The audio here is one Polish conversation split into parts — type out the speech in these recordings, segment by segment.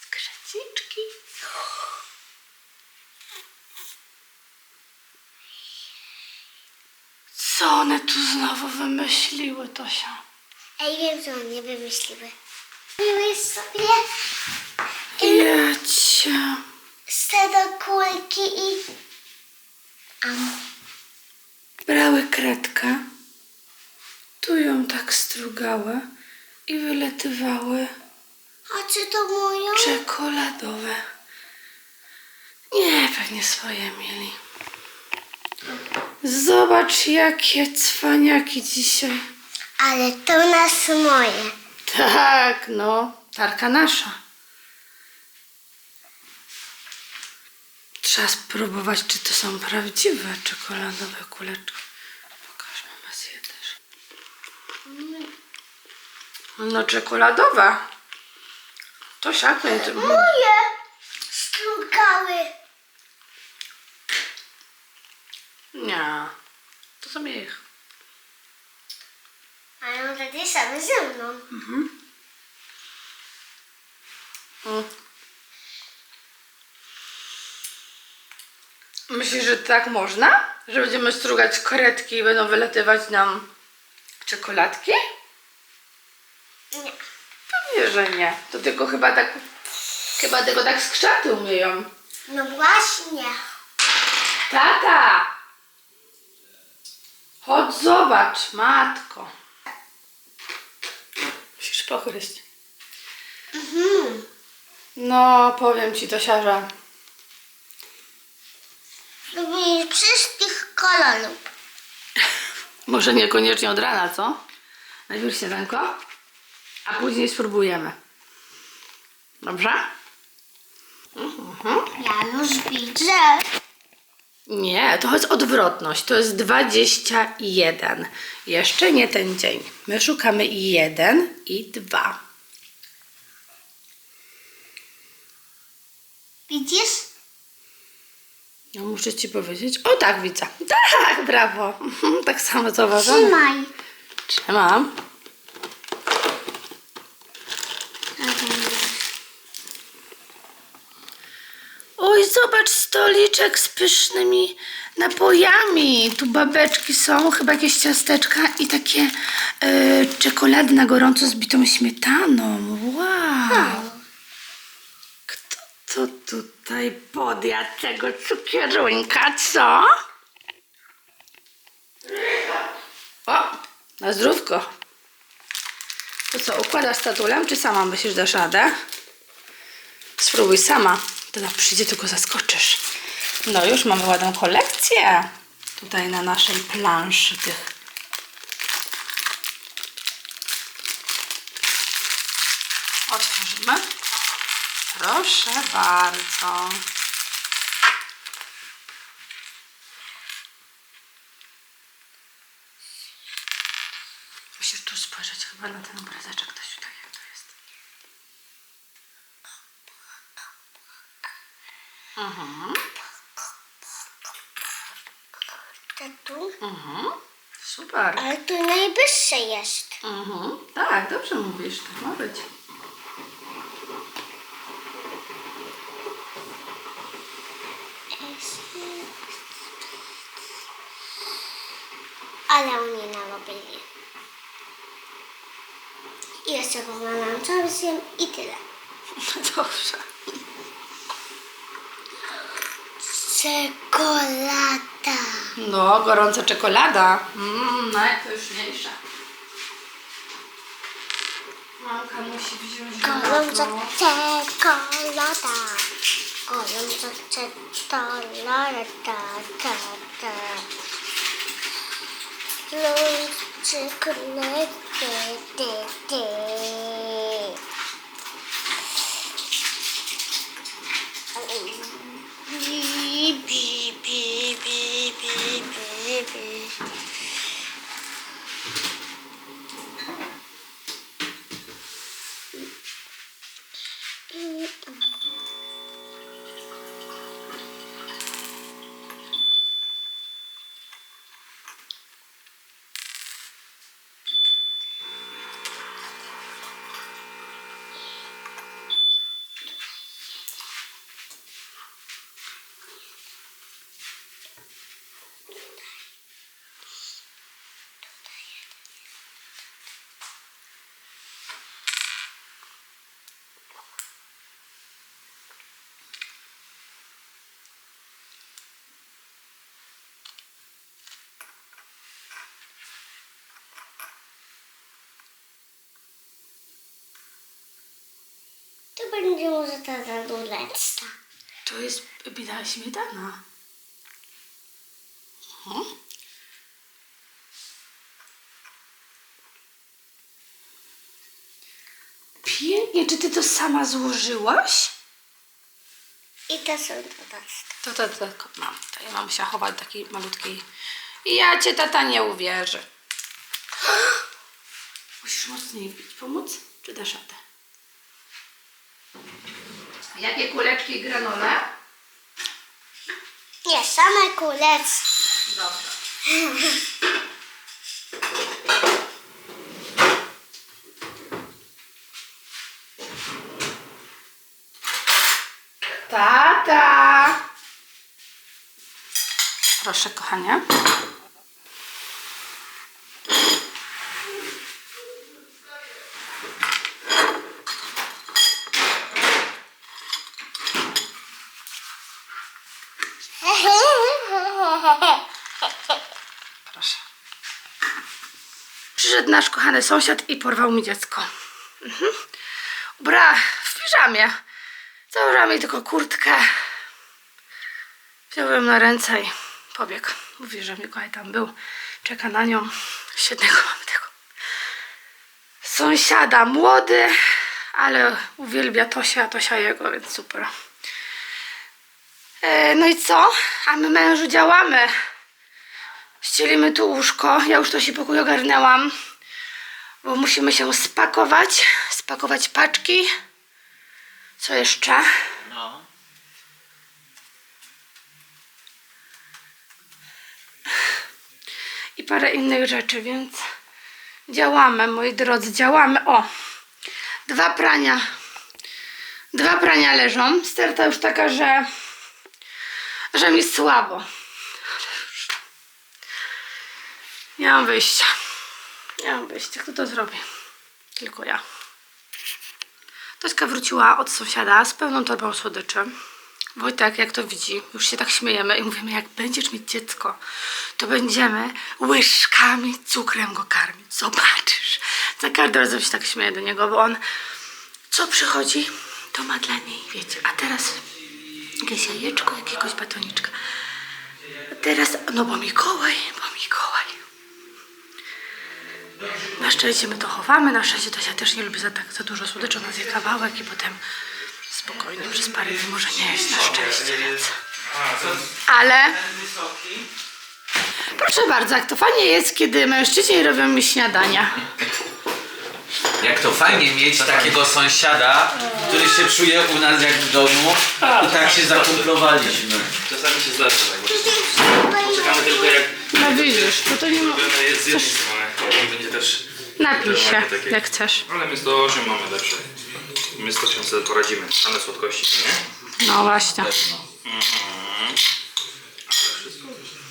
Skrzeciczki. Co one tu znowu wymyśliły, Tosia? Ej, wiem, co oni wymyśliły. Miły sobie Jedźcie. stado kulki i... Am. Brały kredkę, tu ją tak strugały i wyletywały A czy to moją? czekoladowe. Nie, pewnie swoje mieli. Zobacz, jakie cwaniaki dzisiaj. Ale to nas moje. Tak, no, tarka nasza. Trzeba spróbować, czy to są prawdziwe czekoladowe kuleczki. Pokaż, mama zje też. No, czekoladowe. To siaknę. Moje strugały. Nie, to są ich. Mają takie same ze mną. Mm. Myślisz, że tak można? Że będziemy strugać karetki i będą wylatywać nam czekoladki? Nie. Pewnie, że nie. To tylko chyba tak, chyba tylko tak skrzaty umieją. No właśnie. Tata! Chodź zobacz, matko. Musisz pochryść. Mhm. No, powiem ci to siarza. Lubię wszystkich kolorów. Może niekoniecznie od rana, co? Najpierw śniadanko, a później spróbujemy. Dobrze? Mhm. Ja już widzę. Nie, to jest odwrotność. To jest 21. Jeszcze nie ten dzień. My szukamy i 1 i 2. Widzisz? No muszę ci powiedzieć. O tak, widzę. Tak, brawo. Tak samo zauważam. Trzymaj. Trzymam. Oj, zobacz stoliczek z pysznymi napojami. Tu babeczki są, chyba jakieś ciasteczka i takie e, czekolady na gorąco z bitą śmietaną. Wow. Kto to tutaj podjadł tego cukierunka, co? O, na zdrówko. To co, układasz statulem, czy sama myślisz, dasz radę? Spróbuj sama. Jak przyjdzie, go zaskoczysz. No już mamy ładną kolekcję. Tutaj na naszej planszy tych. Otworzymy. Proszę bardzo. Musisz tu spojrzeć chyba na ten obrazeczek, to tak jak to jest. Mhm, To tu. mhm. Super. Ale tu najwyższe jest. Mhm. Tak, dobrze mówisz, tak ma być. Ale oni narobili. I jeszcze pomagam czasem i tyle. Dobrze. Czekolada. No, gorąca czekolada. Mmm, najpyszniejsza. Mamka musi wziąć Gorąca czekolada. Gorąca czekolada. Ta, ta, ta. Luz czekolady. Ty, ty. Będzie może ta zaduleczka. To jest bieda śmietana. Mhm. Pięknie, czy ty to sama złożyłaś? I to są dodatki. To, to, to, to mam. To ja mam musiała chować takiej malutkiej. I ja cię tata nie uwierzy. Musisz mocniej bić. Pomóc? Czy dasz radę? Jakie kuleczki i granole? Nie, same kuleczki. Dobra. Tata! Proszę, kochanie. Proszę. Przyszedł nasz kochany sąsiad i porwał mi dziecko. Mhm. Ubra w piżamie. Założyłam jej tylko kurtkę. Wziąłem na ręce i pobiegł. Mówi, że Mikołaj tam był. Czeka na nią. Świetnego mam tego. Sąsiada młody, ale uwielbia Tosia, Tosia jego, więc super. E, no i co? A my mężu działamy. Ścielimy tu łóżko. Ja już to się pokój ogarnęłam. Bo musimy się spakować. Spakować paczki. Co jeszcze? No. I parę innych rzeczy, więc działamy, moi drodzy, działamy. O! Dwa prania. Dwa prania leżą. Sterta już taka, że że mi słabo. Ale już Nie mam wyjścia. Nie mam wyjścia. Kto to zrobi? Tylko ja. Tośka wróciła od sąsiada z pełną torbą słodyczy. Wojtek, jak to widzi, już się tak śmiejemy i mówimy, jak będziesz mieć dziecko, to będziemy łyżkami cukrem go karmić. Zobaczysz. Za każdym razem się tak śmieję do niego, bo on co przychodzi, to ma dla niej, wiecie. A teraz jakieś jajeczko, jakiegoś batoniczka. Teraz, no bo Mikołaj, bo Mikołaj. Na szczęście my to chowamy, na szczęście Tosia też nie lubi za, tak, za dużo słodyczy, ona zje kawałek i potem spokojnie przez parę dni może nie jeść, na szczęście, więc... Ale proszę bardzo, jak to fajnie jest, kiedy mężczyźni robią mi śniadania. Jak to fajnie mieć takiego sąsiada, który się czuje u nas jak w domu i tak się zakumplowaliśmy. Czasami się zdarza tak właśnie. Czekamy tylko jak No widzisz, to to nie ma... będę jest z jednej strony, będzie też... Napij się, jak chcesz. Ale my z 108 mamy lepsze. My z 108 sobie poradzimy. Same słodkości, to nie? No właśnie. Wszystko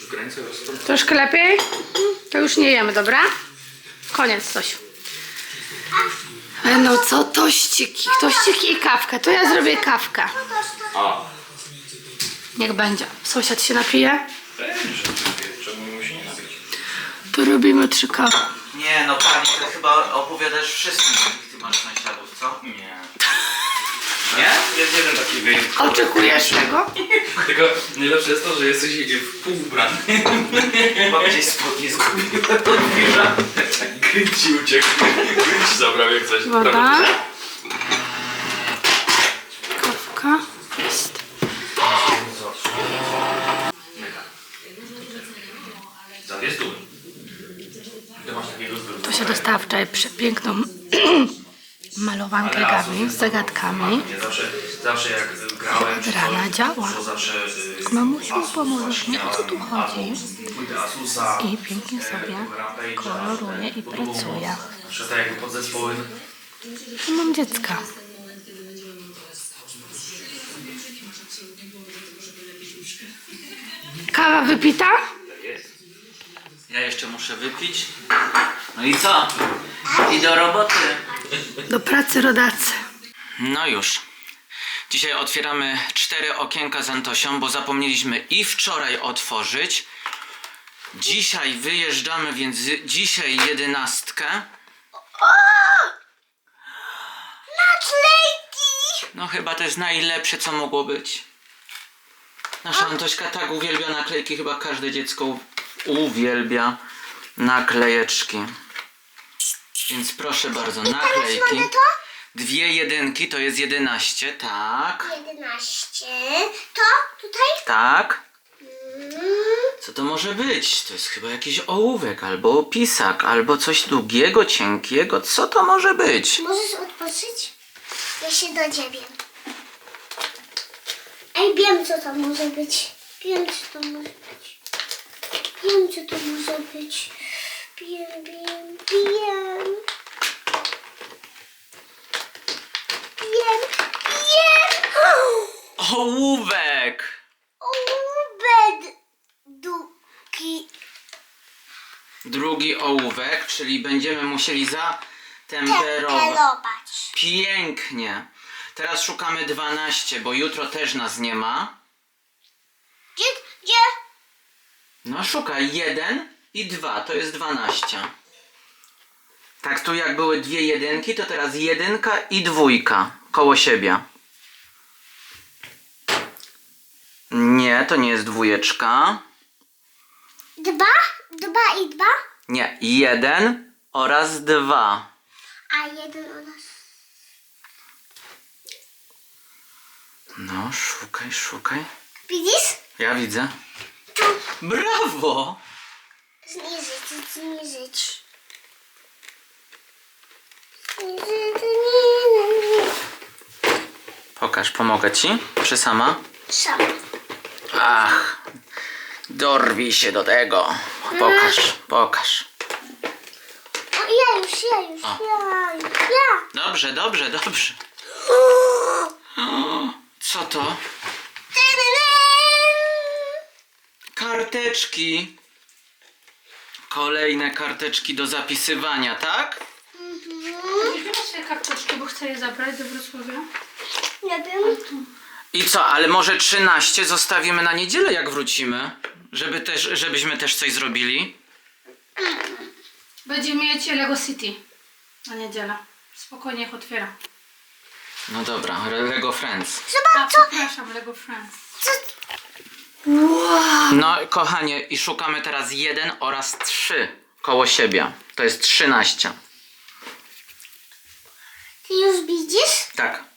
w granicach rozsądku. Troszkę lepiej? To już nie jemy, dobra? Koniec coś. No co, tościki, tościki i kawkę. To ja zrobię kawkę. A. Niech będzie. Sąsiad się napije, że czemu się nie napić? to robimy trzy kawy. Nie no pani, to chyba opowiadasz wszystkim, jakich ty masz sąsiadów, co? Nie. Nie? Jest jeden taki wyjątkowy. Oczekujesz tego? Tylko najlepsze jest to, że jesteś w pół ubrany. Chyba gdzieś spodnie zgubiłem od biura. Tak gryć ci uciekł. Gryć zabrał jak coś. Woda. Kawka. Jest. Mega. Za dwie stówy. Ty masz takiego zbytu. To się dostała wczoraj przepiękną malowankę Gabi z zagadkami. Zawsze, zawsze jak grałem, Od rana działa. Y, Mamusiu, pomożesz mi? O co tu chodzi? I pięknie e, sobie Rampage'a, koloruje i e, pracuje. Zawsze tak. I mam dziecka. Kawa wypita? Ja jeszcze muszę wypić. No i co? I do roboty. Do pracy rodacy. No już. Dzisiaj otwieramy cztery okienka z Antosią, bo zapomnieliśmy i wczoraj otworzyć. Dzisiaj wyjeżdżamy, więc dzisiaj jedenastkę. Naklejki! No chyba to jest najlepsze, co mogło być. Nasza Antośka tak uwielbia naklejki, chyba każde dziecko uwielbia naklejeczki. Więc proszę bardzo, naklejki. Mogę to? Dwie jedynki to jest jedenaście, tak. 11. To tutaj? Tak. Mm. Co to może być? To jest chyba jakiś ołówek, albo opisak, albo coś długiego, cienkiego. Co to może być? Możesz odpocząć? Ja się dodziewię. Ej, wiem co to może być. Wiem co to może być. Wiem co to może być. Wiem, wiem, wiem. Wiem, wiem. Ołówek! Ołówek duki. Drugi ołówek, czyli będziemy musieli zatemperować. Temperować. Pięknie. Teraz szukamy 12, bo jutro też nas nie ma. Gdzie, gdzie? No szukaj, 1 i 2, to jest 12. Tak, tu jak były dwie jedynki, to teraz jedynka i dwójka koło siebie. Nie, to nie jest dwójeczka. Dwa? Dwa i dwa? Nie, jeden oraz dwa. A jeden u nas. No, szukaj, szukaj. Widzisz? Ja widzę. Tu. Brawo! Zniżyć, zniżyć. Pokaż, pomogę ci. Czy sama? Sama. Ach, dorwij się do tego. Pokaż, pokaż. O, ja już, ja już, O. ja ja. Dobrze, dobrze, dobrze. O, co to? Karteczki. Kolejne karteczki do zapisywania, tak? Nie sobie karteczki, bo chcę je zabrać do Wrocławia. Nie wiem. I co, ale może 13 zostawimy na niedzielę, jak wrócimy? Żeby też, żebyśmy też coś zrobili? Będziemy mieć Lego City na niedzielę. Spokojnie ich otwieram. No dobra, Lego Friends. A, Zobacz, co, przepraszam, Lego Friends. co, No, kochanie, i szukamy teraz 1 oraz 3 koło siebie. To jest 13. ty już widzisz? Tak.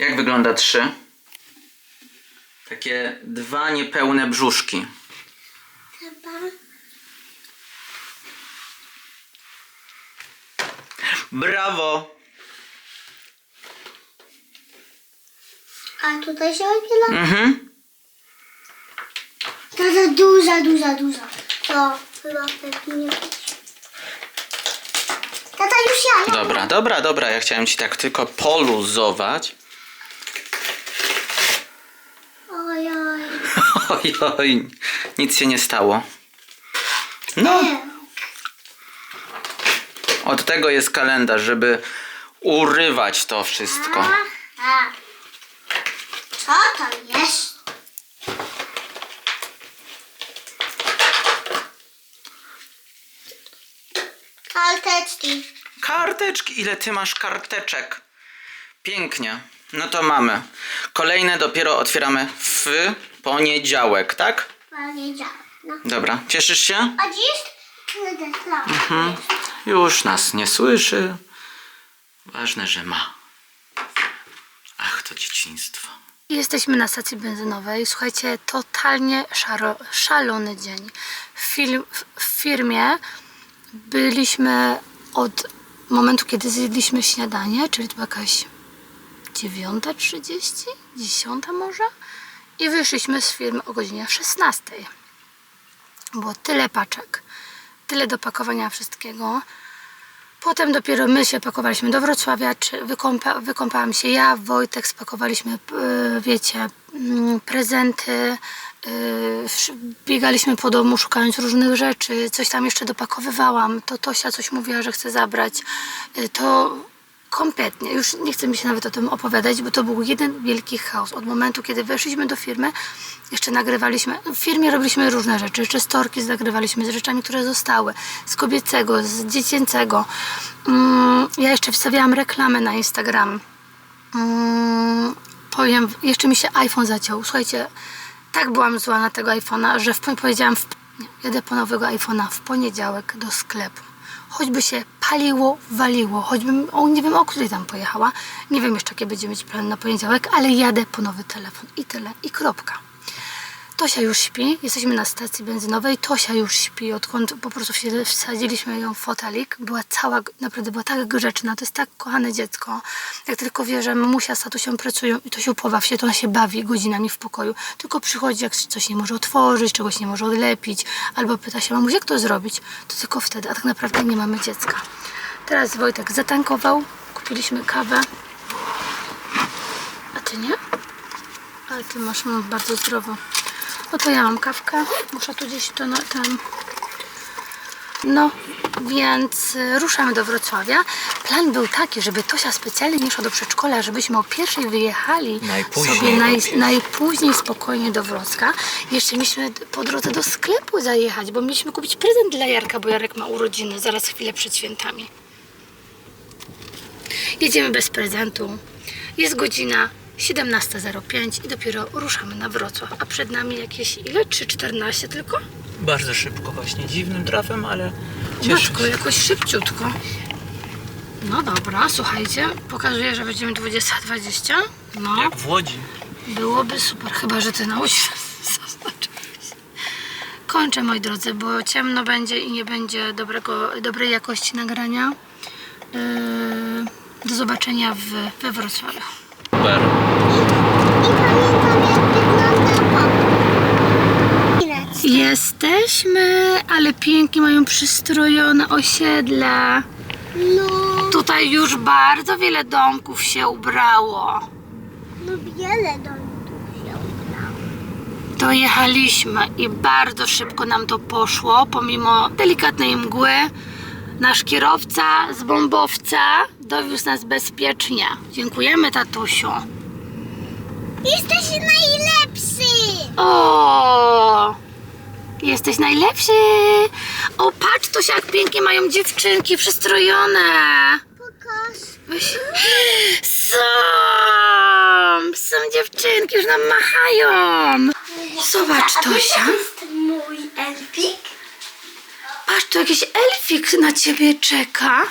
Jak wygląda 3? Takie dwa niepełne brzuszki. Chyba. Brawo! A tutaj się odbiela? Mhm. Tata duża, duża, duża. To chyba pewnie nie. Tata już ja, ja. Dobra, dobra, dobra. Ja chciałem ci tak tylko poluzować. Oj, oj. Oj, oj, nic się nie stało. No, od tego jest kalendarz, żeby urywać to wszystko. Aha. Co to jest? Karteczki. Karteczki, ile ty masz karteczek? Pięknie. No to mamy. Kolejne dopiero otwieramy w poniedziałek, tak? Powiedziałam. No. Dobra, cieszysz się? A dziś? Mhm. Już nas nie słyszy. Ważne, że ma. Ach, to dzieciństwo. Jesteśmy na stacji benzynowej. Słuchajcie, totalnie szaro, szalony dzień. W, film, w firmie byliśmy od momentu, kiedy zjedliśmy śniadanie, czyli to była jakaś 9.30, 10 może. I wyszliśmy z firmy o godzinie 16. Było tyle paczek, tyle do pakowania wszystkiego. Potem dopiero my się pakowaliśmy do Wrocławia, czy wykąpa, wykąpałam się ja, Wojtek, spakowaliśmy, yy, wiecie, mm, prezenty, sz- biegaliśmy po domu szukając różnych rzeczy, coś tam jeszcze dopakowywałam, to Tosia coś mówiła, że chce zabrać, yy, to Kompletnie. Już nie chcę mi się nawet o tym opowiadać, bo to był jeden wielki chaos. Od momentu, kiedy weszliśmy do firmy, jeszcze nagrywaliśmy. W firmie robiliśmy różne rzeczy. Jeszcze storki nagrywaliśmy z rzeczami, które zostały. Z kobiecego, z dziecięcego. Mm, ja jeszcze wstawiałam reklamę na Instagram. Mm, powiem, jeszcze mi się iPhone zaciął. Słuchajcie, tak byłam zła na tego iPhone'a, że w, powiedziałam, w, nie, jedę po nowego iPhone'a w poniedziałek do sklepu. Choćby się paliło, waliło, choćbym, o, nie wiem o której tam pojechała, nie wiem jeszcze jaki będzie mieć plan na poniedziałek, ale jadę po nowy telefon. I tyle, i kropka. Tosia już śpi, jesteśmy na stacji benzynowej, Tosia już śpi, odkąd po prostu wsadziliśmy ją w fotelik, była cała, naprawdę była tak grzeczna, to jest tak kochane dziecko, jak tylko wie, że mamusia z tatusią pracują i to się pobaw się, to ona się bawi godzinami w pokoju, tylko przychodzi, jak coś nie może otworzyć, czegoś nie może odlepić, albo pyta się, mamuś, jak to zrobić, to tylko wtedy, a tak naprawdę nie mamy dziecka. Teraz Wojtek zatankował, kupiliśmy kawę, a ty nie? Ale ty masz bardzo zdrowo. No to ja mam kawkę. Muszę tu gdzieś to na ten. No, więc y, ruszamy do Wrocławia. Plan był taki, żeby Tosia specjalnie nie szła do przedszkola, żebyśmy o pierwszej wyjechali Najpóźniej sobie naj, najpóźniej spokojnie do Wrocka. Jeszcze mieliśmy po drodze do sklepu zajechać, bo mieliśmy kupić prezent dla Jarka, bo Jarek ma urodziny zaraz chwilę przed świętami. Jedziemy bez prezentu. Jest godzina 17.05 i dopiero ruszamy na Wrocław. A przed nami jakieś ile? 3.14 tylko? Bardzo szybko właśnie, dziwnym trafem, ale cieszę Matko, jakoś szybciutko. No dobra, słuchajcie, pokazuję, że będziemy 20.20. No, Jak w Łodzi. byłoby super, chyba że ty nauczysz zaznaczyć. Kończę, moi drodzy, bo ciemno będzie i nie będzie dobrego, dobrej jakości nagrania. Yy, do zobaczenia w, we Wrocławiu. Super. I pamiętam jak wygląda pop. Jesteśmy, ale pięknie mają przystrojone osiedle. No, Tutaj już bardzo wiele domków się ubrało. no wiele domków się udało. Dojechaliśmy i bardzo szybko nam to poszło, pomimo delikatnej mgły. Nasz kierowca z bombowca dowiózł nas bezpiecznie. Dziękujemy, tatusiu. Jesteś najlepszy! O! Jesteś najlepszy! O, patrz, to się jak pięknie mają dziewczynki przystrojone. Pokaż. Są! Są dziewczynki, już nam machają. Zobacz, Tosia. jest mój elfik? Patrz, tu jakiś elfik na ciebie czeka.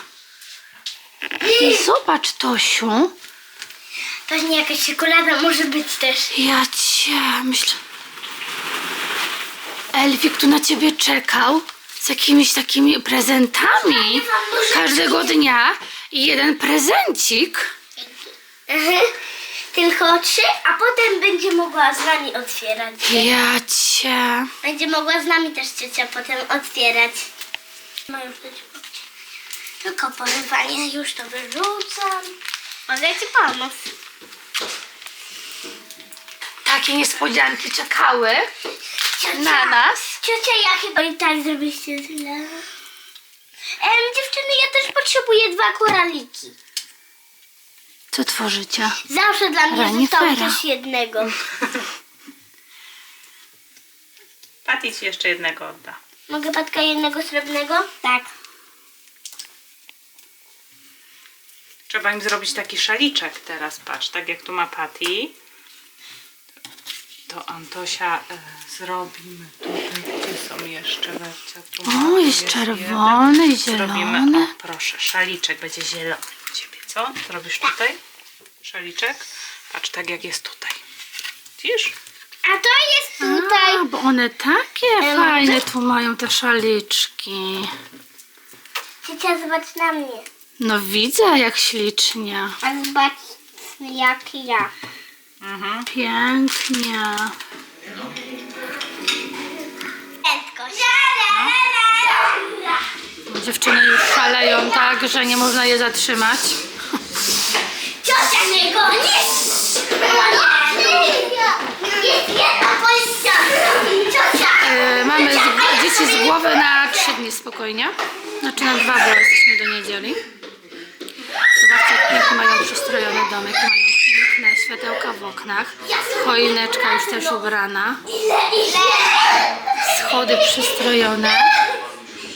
Zobacz, Tosiu. Pewnie jakaś czekolada może być też. Ja cię myślę. Elfik tu na ciebie czekał z jakimiś takimi prezentami każdego dnia i jeden prezencik. Mhm. Tylko trzy, a potem będzie mogła z nami otwierać. Ja cię. Będzie mogła z nami też ciocia potem otwierać. No już to ci. Tylko porywanie już to wyrzucam. Mogę ci pomóc. Takie niespodzianki czekały Ciocia, na nas. Ciocia, ja chyba i tak zrobiliście tyle. Em, dziewczyny, ja też potrzebuję dwa koraliki. Co tworzycie? Zawsze dla mnie Renifera. zostało coś jednego. Patty ci jeszcze jednego odda. Mogę patka jednego srebrnego? Tak. Trzeba im zrobić taki szaliczek teraz, patrz, tak jak tu ma Patty. To Antosia e, zrobimy tutaj, gdzie są jeszcze Wercia, tu O, ma, tu jest jeden. czerwony i Zrobimy, zielony. o proszę, szaliczek będzie zielony u Ciebie, co? Zrobisz tutaj szaliczek? Patrz, tak jak jest tutaj. Widzisz? A to jest tutaj. A, bo one takie fajne tu mają te szaliczki. Ciocia, zobacz na mnie. No widzę jak ślicznie. A zobacz jak ja. Mhm. Pięknie. Prędkość. Dziewczyny już szaleją tak, że nie można je zatrzymać. Ciocia mnie goni! Jest jedna policja! Ciocia! Yy, mamy z, dzieci z głowy na trzy dni spokojnie. Znaczy na dwa, bo jesteśmy do niedzieli. Zobaczcie, jak pięknie mają przystrojony domek. Mają piękne światełka w oknach. Choineczka już też ubrana. Schody przystrojone.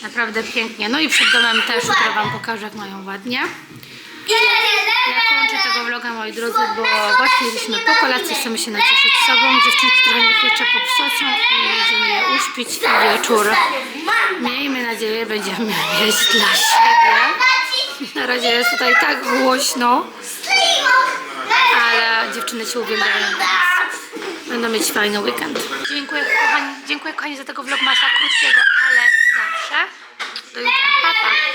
Naprawdę pięknie. No i przed domem też jutro Wam pokażę, jak mają ładnie. Ja kończę tego vloga, moi drodzy, bo właśnie jesteśmy po kolacji, chcemy się nacieszyć sobą. Dziewczynki trochę niech jeszcze popsocą i będziemy je uśpić i wieczór. Miejmy nadzieję, będziemy mieć dla siebie. Na razie jest tutaj tak głośno, dziewczyny się uwielbiają. Będą mieć fajny weekend. Dziękuję kochani, dziękuję kochani za tego vlogmasa krótkiego, ale zawsze. Do jutra. Pa, pa.